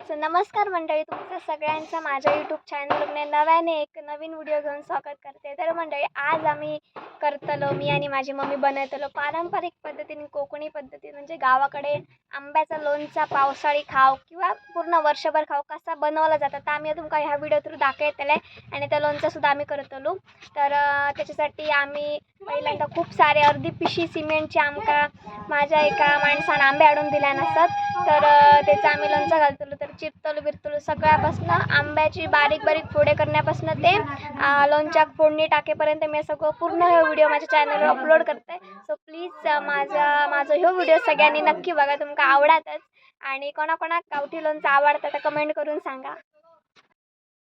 So नमस्कार मंडळी तुमचं सगळ्यांचं माझ्या यूट्यूब चॅनलने नव्याने एक नवीन व्हिडिओ घेऊन स्वागत करते. तर मंडळी आज आम्ही करतलो मी आणि माझी मम्मी बनवतलो. पारंपरिक पद्धतीने कोकणी पद्धतीने म्हणजे गावाकडे आंब्याचा लोणचा पावसाळी खाव किंवा पूर्ण वर्षभर खाव कसा बनवला जाता तर आम्ही तुमका ह्या व्हिडिओ थ्रू दाखयतले आणि त्या लोणचासुद्धा आम्ही करतलो. तर त्याच्यासाठी आम्ही पहिल्यांदा खूप सारे अर्धी पिशी सिमेंटची आमका माझ्या एका माणसानं आंबे आणून दिल्या नसत तर त्याचा आम्ही लोणचं घालतलो तर चिरतलो बिरतलो सगळ्यापासून. आंब्याची बारीक बारीक फोडे करण्यापासून ते अं, फोडणी टाकेपर्यंत मी सगळं पूर्ण व्हिडिओ माझ्या चॅनलवर अपलोड करते. सो प्लीज माझा माझा ह्यो व्हिडिओ सगळ्यांनी नक्की बघा. तुमका आवडतच. आणि कोणाकोणाक गावठी लोणचं आवडतं तर कमेंट करून सांगा.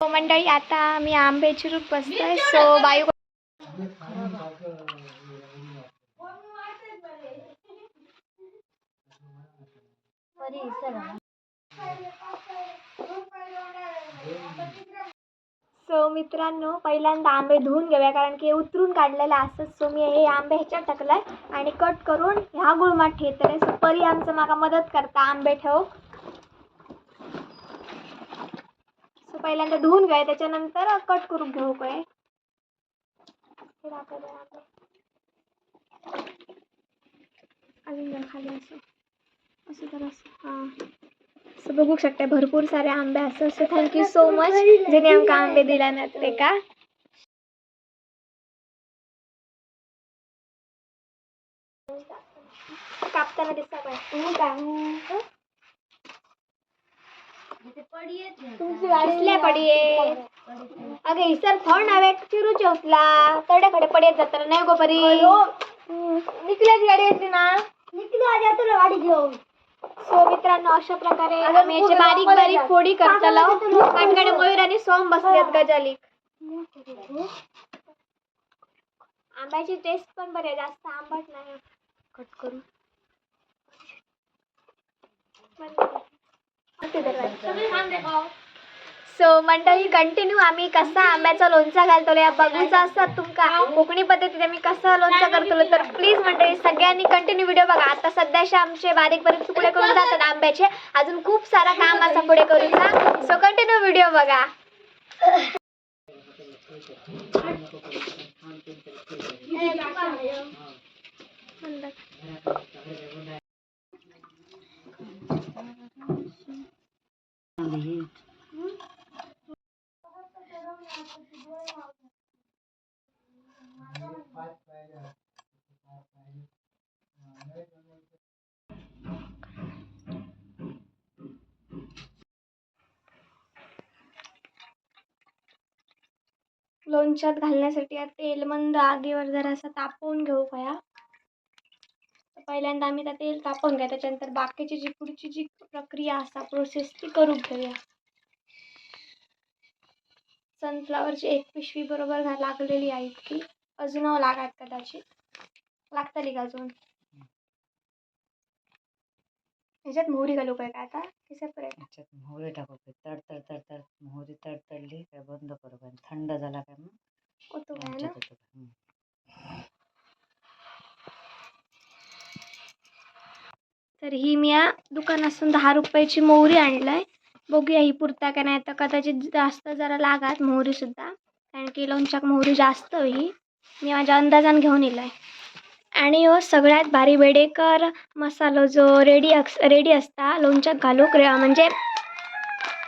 हो मंडळी आता मी आंब्याची रूप बसतोय. सो बायू सो मित्रांनो पहिल्यांदा आंबे धुवून घेऊया कारण की हे उतरून काढलेलं असतं सो मी हे आंबे ह्याच्यात टाकलाय आणि कट करून ह्या गुळमात ठेवतले सो परी आमचं माका मदत करता आंबे ठेव सो पहिल्यांदा धुवून घ्या त्याच्यानंतर कट करून घेऊ काय अजून खाली असं. असं तर असं हां. असं बघू शकता भरपूर सारे आंबे असं असं थँक्यू सो मच जेणे आमकां आंबे दिल्यानंतर ते का? कापताना दिसता पाहिजे कसल्या पडी अगे इसर फळ नावे चिरूचे उचला तड्याकडे पडत जाताना नाही गो परी? निकल्याची गाडी येते ना? निकली आधी तुला गाडी घेऊन. सो मित्रांनो अशा प्रकारे आम्ही याचे बारीक बारीक फोडी करतलो. काटकडे मयूर आणि सोम बसल्यात गजालिक आंब्याची टेस्ट पण बरी आहे. जास्त आंबट नाही. कट करू. सो मंडळी कंटिन्यू आम्ही कसा आंब्याचा लोणचा घालतो या बघूचा असतात तुमका कोकणी पद्धतीने आम्ही कसं लोणचा करतो तर प्लीज मंडळी सगळ्यांनी कंटिन्यू व्हिडिओ बघा. आता सध्याचे आमचे बारीक बारीक तुकडे करून जातात आंब्याचे. अजून खूप सारा काम असं पुढे करूचा सो कंटिन्यू व्हिडिओ बघा. लोणच्यात घालण्यासाठी या तेल मंद आगीवर जरासा तापवून घेऊ पया. पहिल्यांदा आम्ही त्या तेल तापवून घ्या त्याच्यानंतर बाकीची जी पुढची जी प्रक्रिया असा प्रोसेस ती करून घेऊया. सनफ्लावरची एक पिशवी बरोबर लागलेली आहे इतकी. अजून लागात कदाचित. लागतली का अजून. ह्याच्यात मोहरी घालू काय का आता? की सेपरेट त्याच्यात मोहरी तड तड तड तड मोहरी तडतडली काय बंद करू काय? थंड झाला काय मग? काय ना? काय. हम्म. तर ही मी या दुकानातून दहा रुपयाची मोहरी आणलाय. बघूया ही पुरता का नाही. तर कदाचित जास्त जरा लागात मोहरीसुद्धा कारण की लोणच्याक मोहरी जास्त ही. मी माझ्या अंदाजान घेऊन येलो आहे आणि हो सगळ्यात भारी बेडेकर मसालो जो रेडी अक्स रेडी असता लोणच्यात घालूक रे म्हणजे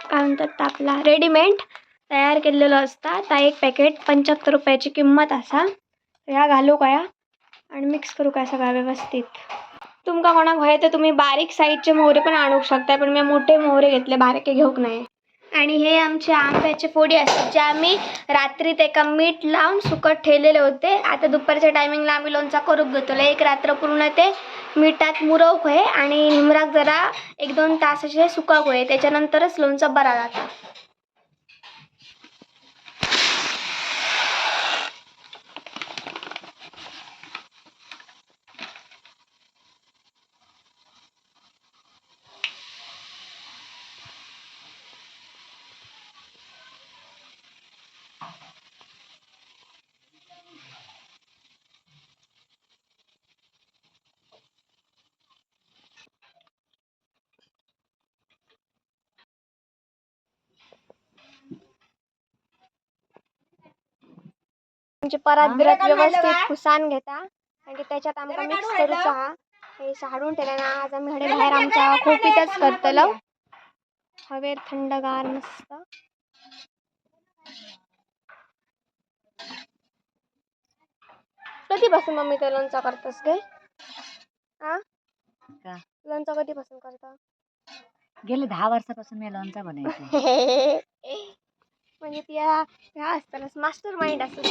काय म्हणतात तापला आपला रेडीमेड तयार केलेलो असता. ता एक पॅकेट पंच्याहत्तर रुपयाची किंमत असा. ह्या घालू काय आणि मिक्स करू काय सगळा व्यवस्थित. तुमका कोणाक हवे तर तुम्ही बारीक साईजचे मोहरे पण आणूक शकता पण मी मोठे मोहरे घेतले बारके घेऊक नाही आणि हे आमचे आंब्याचे फोडी असतात जे आम्ही रात्रीत एका मीठ लावून सुकट ठेवलेले होते. आता दुपारच्या टायमिंगला आम्ही लोणचा करूक घेतो एक रात्र पूर्ण ते मिठात मुरवक होय आणि निमराक जरा एक दोन तास असे सुकक होय त्याच्यानंतरच लोणचं बरा जाता. म्हणजे परत? बिरत व्यवस्थित पुसान घेता. कारण की त्याच्यात आमका मिक्स करूचा हा हे साडून ठेवलं ना आज आम्ही हडे बाहेर आमच्या खोपीतच करतलो. हवेर थंडगार मस्त. कधीपासून मम्मी ते लोणचं करतस गे? हा का? लोणचं कधीपासून करता? गेले दहा वर्षापासून मी लोणचा बनायचे म्हणजे ती ह्या असतातच मास्टर माइंड असतात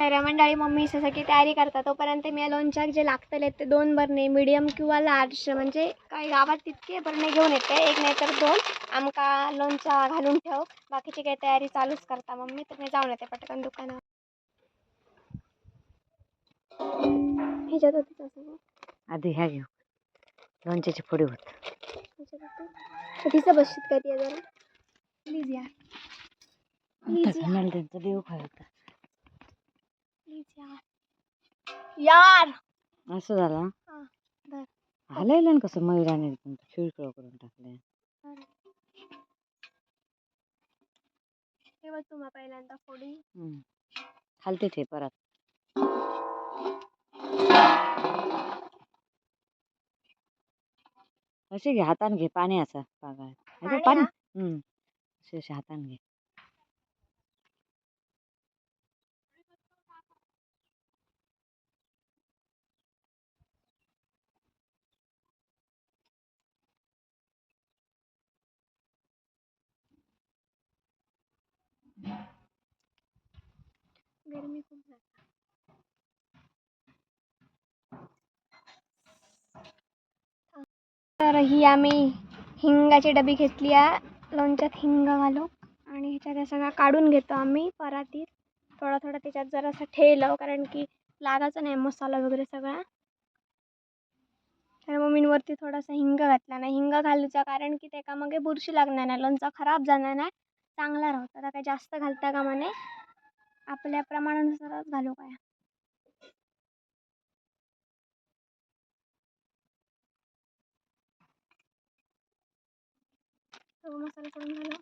तर मंडळी मम्मी सगळी तयारी करतात. तोपर्यंत मी लोणच्याक जे लागतले ते दोन बरणे मिडियम किंवा लार्ज म्हणजे काही गावात तितके बरणे घेऊन येते. एक नाही तर दोन. आमका लोणचा घालून ठेव. बाकीची काही तयारी चालूच करता मम्मी. तर मी जाऊन येते पटकन दुकानावर. ह्याच्यात आधी ह्या घेऊ. लोणच्याची फोडी होत. तिचं बसशीत ती जरा? प्लीज Please, त्यांचं देव प्लीज यार यार. असं झालं? हा, धर. हलायला ना कसं मयुराने खिळखिळ करून टाकलंय. तेव्हा तुम्हा पहिल्यांदा फोडी हम्म. खालते ठे परत. असे घे हाताने घे पाणी असं पागाळ पाणी पाणी? हम्म. हाताने घे गरमी खूप तर ही आम्ही हिंगाची डबी घेतली आहे लोणच्यात हिंग घालू आणि ह्याच्यात हे सगळं काढून घेतो आम्ही परातीत. थोडा थोडा त्याच्यात जरासं ठेवलं कारण की लागायचं नाही मसाला वगैरे सगळा. तर मम्मींवरती थोडासा हिंग घातला नाही. हिंग घालूचा कारण की त्याका मागे बुरशी लागणार नाही. लोणचा खराब जाणार नाही. चांगला राहतो. आता काही जास्त घालता का म्हणे आपल्या प्रमाणानुसारच घालू काय. सगळं मसाला करून झाला.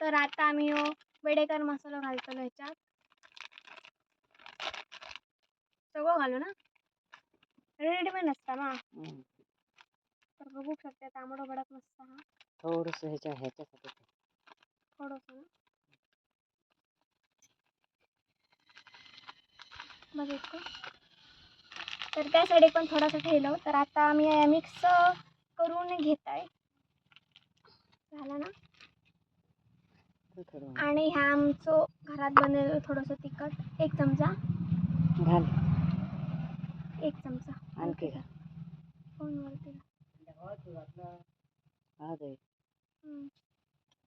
तर आता आम्ही ह्यो बेडेकर मसाला घालतो ह्याच्यात. सगळं घालू ना? रेडीमेड असता ना. तर बघू शकते तांबडं भडक नसता हा. थोडस ह्याच्या ह्याच्यासाठी. थोडंसं ना? बघ तर त्या साईड पण थोडंसं ठेवलं. तर आता आम्ही मिक्स करून घेत आहे झालं ना? आणि ह्या आमचं घरात बनवलेलं थोडंसं तिखट. एक चमचा. घाल. एक चमचा. आणखी घाल फोनवरती हा दे.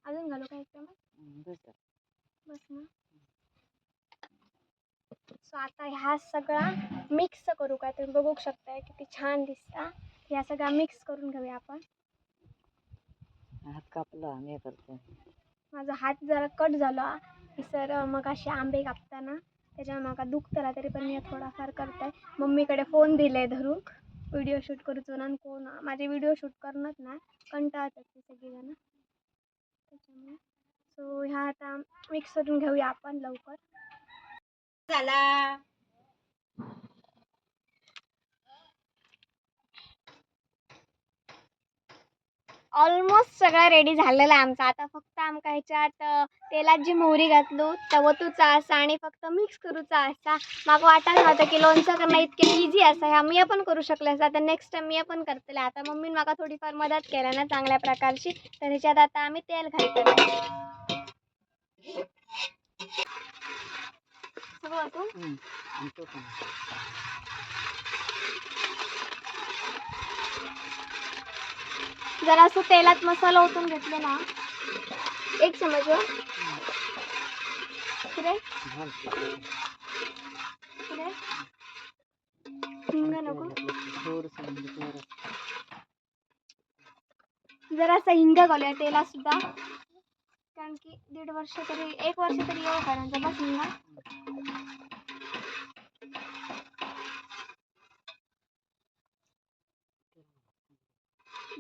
अजून घालू का एक चमच? बस. बस ना. सो आता ह्या सगळा मिक्स करू. काय तुम्ही बघू शकताय किती छान दिसता. ह्या सगळा मिक्स करून घेऊया आपण. हात कापला आम्ही हे करतो माझा हात जरा कट झाला. की सर मग असे आंबे कापताना त्याच्यामुळे म्हाका दुखतला तरी पण मी थोडाफार करताय. मम्मीकडे फोन दिले धरून. व्हिडिओ शूट करूचो ना कोण. माझे व्हिडिओ शूट करणच ना कंटाळतात ते सगळेजण. त्याच्यामुळे. सो ह्या आता मिक्स करून घेऊया आपण लवकर. झाला. ऑलमोस्ट सगळं रेडी झालेलं आहे आमचं. आता फक्त आमका ह्याच्यात तेलात जी मोहरी घातलो तवतूचा असा आणि फक्त मिक्स करूचा असा माका वाटायला नव्हतं की लोणचं करणं इतके इझी असं ह्या मी पण करू शकले असं आता नेक्स्ट टाइम मी पण करतले आता मम्मीन माका थोडीफार मदत केल्या ना चांगल्या प्रकारची. तर ह्याच्यात आता आम्ही तेल घालतो सगळं तू हम्म. आणि तो पण. जरा असं तेलात मसाला ओतून घेतले ना. एक चमच वर. पुरे हिंग नको. जरा असं हिंग घालूया तेला सुद्धा कारण की दीड वर्ष तरी एक वर्ष तरी येऊ कारण जरा हिंगा.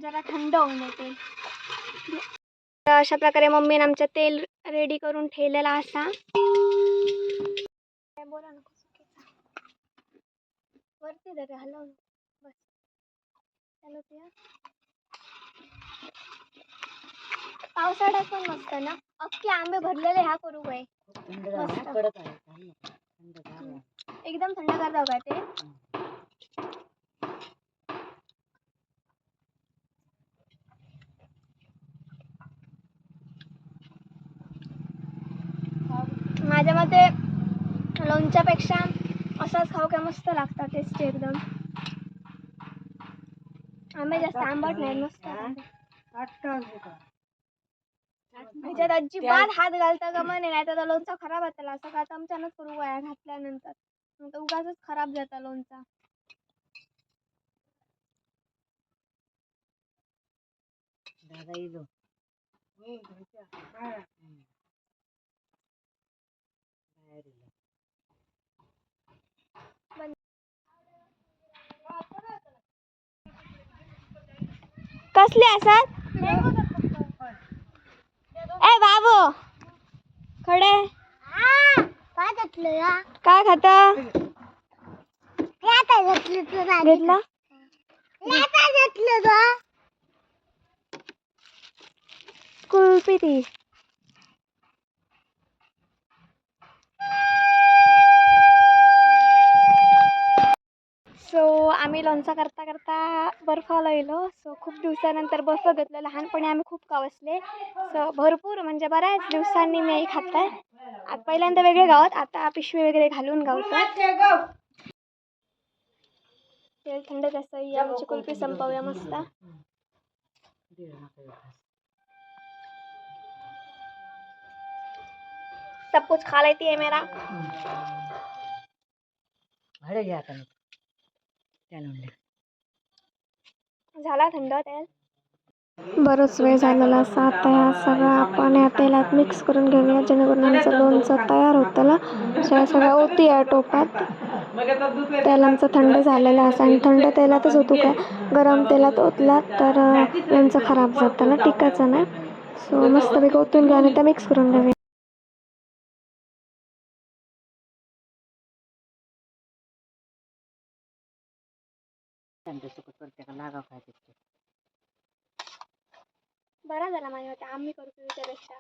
जरा थंड होऊन येते तर अशा प्रकारे मम्मीने आमच्या तेल रेडी करून ठेवलेला असा. काय बोला नको चुकीचा वरती धर हलव. बस. हॅलो प्रिया. पावसाळ्यात पण मस्त ना? अख्खे आंबे भरलेले ह्या करू काय थंड. थंड एकदम थंडगार जाऊ का ते. माझ्या मते लोणच्यापेक्षा असाच खाऊ काय मस्त लागतात टेस्टी एकदम. आंबे जास्त आंबट नाही मस्त. ह्याच्यात अजिबात हात घालता का म्हणे नाही तर लोणचा खराब होता. असं का चमच्यानंच करू वया घातल्यानंतर. उगाच खराब जाता लोणचा. दादा इलो कसले असतात ए बाबू. खडे. काय घेतलं काय घेतलं? घेतलं ती. सो आम्ही लोणचा करता करता बर्फाला गेलो सो खूप दिवसानंतर बर्फ घेतलं. लहानपणी आम्ही खूप कावसले. सो भरपूर म्हणजे बऱ्याच दिवसांनी मी खात आता पहिल्यांदा वेगळे गावात. आता पिशवी वगैरे घालून गावतो तेल थंड जास्त आमची कुल्फी संपवूया मस्त. सब कुछ खा लेती है मेरा अरे घ्या आता. त्याला झाला थंड तेल? बरंच वेळ झालेला असा. आता ह्या सगळा आपण या तेलात मिक्स करून घेऊया. जेणेकरून आमचं लोणचं तयार होतं. ह्या सगळ्या होती या टोपात. तेल आमचं थंड झालेलं असं. आणि थंड तेलातच होतो काय गरम तेलात ओतला तर लोणचं खराब जातं ना. टिकायचं नाही. सो मस्तपैकी ओतून घ्या आणि त्या मिक्स करून घेऊया. त्यांच्या सुकत लागा काय बरा झाला माझ्या आम्ही करतो त्याच्यापेक्षा